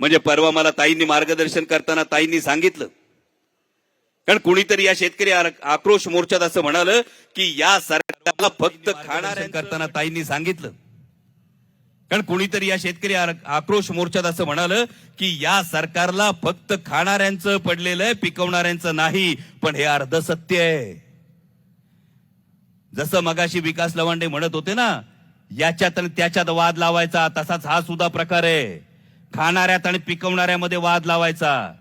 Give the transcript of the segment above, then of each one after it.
म्हणजे परवा मला ताईंनी मार्गदर्शन करताना ताईंनी सांगितलं. कारण कुणीतरी या शेतकरी आक्रोश मोर्चात असं म्हणालं की या सरकारला फक्त खाणाऱ्या करताना ताईंनी सांगितलं. कारण कुणीतरी या शेतकरी आक्रोश मोर्चात असं म्हणालं की या सरकारला फक्त खाणाऱ्यांचं पडलेलं आहे पिकवणाऱ्यांचं नाही पण हे अर्ध सत्य आहे. जसं मगाशी विकास लवांडे म्हणत होते ना याच्यात आणि त्याच्यात वाद लावायचा तसाच हा सुद्धा प्रकार आहे. खाणाऱ्यात आणि पिकवणाऱ्यामध्ये वाद लावायचा.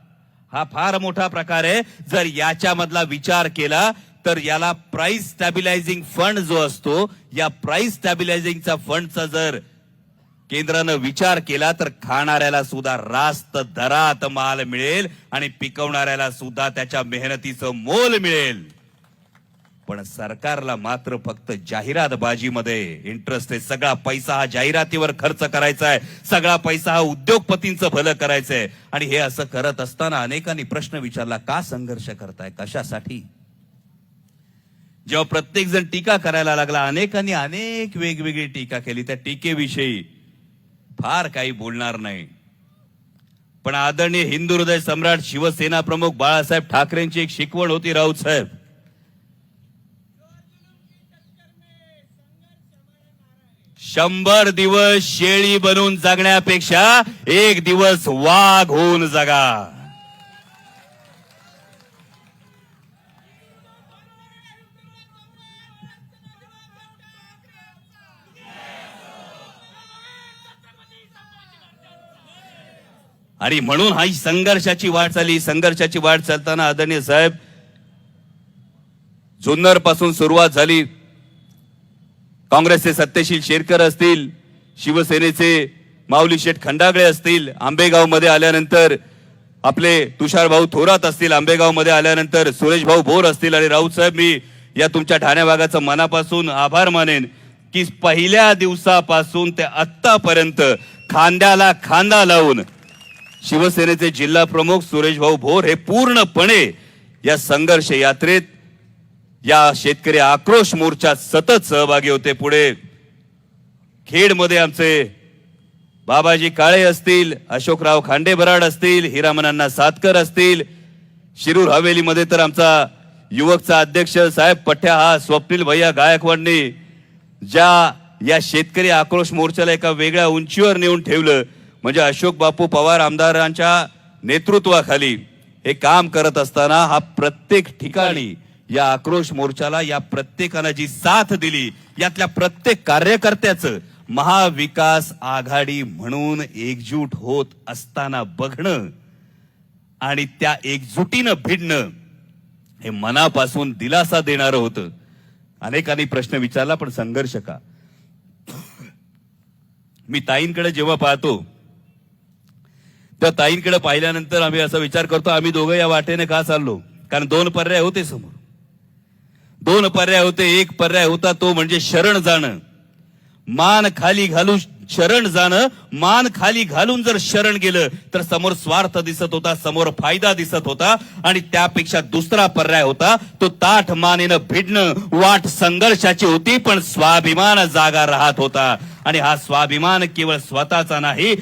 हा फार मोठा प्रकार आहे. जर याच्यामधला विचार केला तर याला प्राइस स्टॅबिलायझिंग फंड जो असतो या प्राइस स्टॅबिलायझिंगचा फंडचा जर केंद्रानं विचार केला तर खाणाऱ्याला सुद्धा रास्त दरात माल मिळेल आणि पिकवणाऱ्याला सुद्धा त्याच्या मेहनतीचं मोल मिळेल. पण सरकारला मात्र फक्त जाहिरात बाजीमध्ये इंटरेस्ट आहे. सगळा पैसा हा जाहिरातीवर खर्च करायचा आहे. सगळा पैसा हा उद्योगपतींचं भलं करायचंय. आणि हे असं करत असताना अनेकांनी प्रश्न विचारला का संघर्ष करताय? कशासाठी? जेव्हा प्रत्येक जण टीका करायला लागला अनेकांनी अनेक वेगवेगळी टीका केली. त्या टीकेविषयी फार काही बोलणार नाही. पण आदरणीय हिंदू हृदय सम्राट शिवसेना प्रमुख बाळासाहेब ठाकरेंची एक शिकवण होती राऊत साहेब. शंभर दिवस शेळी बनून जगण्यापेक्षा एक दिवस वाघ होऊन जगा. आणि म्हणून हा संघर्षाची वाट चालली. संघर्षाची वाट चालताना आदरणीय साहेब जुन्नरपासून सुरुवात झाली. काँग्रेसचे सत्यशील शेरकर असतील शिवसेनेचे माऊली शेठ खंडागळे असतील आंबेगावमध्ये आल्यानंतर आपले तुषार भाऊ थोरात असतील आंबेगावमध्ये आल्यानंतर सुरेश भाऊ भोर असतील आणि राऊत साहेब मी या तुमच्या ठाण्या भागाचं मनापासून आभार मानेन की पहिल्या दिवसापासून ते आत्तापर्यंत खांद्याला खांदा लावून शिवसेनेचे जिल्हा प्रमुख सुरेश भाऊ भोर हे पूर्णपणे या संघर्ष यात्रेत या शेतकरी आक्रोश मोर्चात सतत सहभागी होते पुढे. खेडमध्ये आमचे बाबाजी काळे असतील अशोकराव खांडेबराड असतील हिरामनांना सातकर असतील शिरूर हवेलीमध्ये तर आमचा युवकचा अध्यक्ष साहेब पठ्या हा स्वप्नील भैया गायकवाडनी ज्या या शेतकरी आक्रोश मोर्चाला एका वेगळ्या उंचीवर नेऊन ठेवलं म्हणजे अशोक बापू पवार आमदारांच्या नेतृत्वाखाली हे काम करत असताना हा प्रत्येक ठिकाणी या आक्रोश मोर्चाला या प्रत्येकानं जी साथ दिली यातल्या प्रत्येक कार्यकर्त्याचं महाविकास आघाडी म्हणून एकजूट होत असताना बघणं आणि त्या एकजुटीनं भिडणं हे मनापासून दिलासा देणारं होतं. अनेकांनी प्रश्न विचारला पण संघर्ष का? मी ताईंकडे जेव्हा पाहतो त्या ताईंकडे पाहिल्यानंतर आम्ही असा विचार करतो आम्ही दोघं या वाटेने का चाललो? कारण दोन पर्याय होते समोर. दोन पर्याय होते. एक पर्याय होता तो म्हणजे शरण जाणं. मान खाली घालून शरण जाणं. मान खाली घालून जर शरण गेलं तर समोर स्वार्थ दिसत होता समोर फायदा दिसत होता. आणि त्यापेक्षा दुसरा पर्याय होता तो ताठ मानेनं भिडणं. वाट संघर्षाची होती पण स्वाभिमान जागा राहत होता. आणि हा स्वाभिमान केवळ स्वतःचा नाही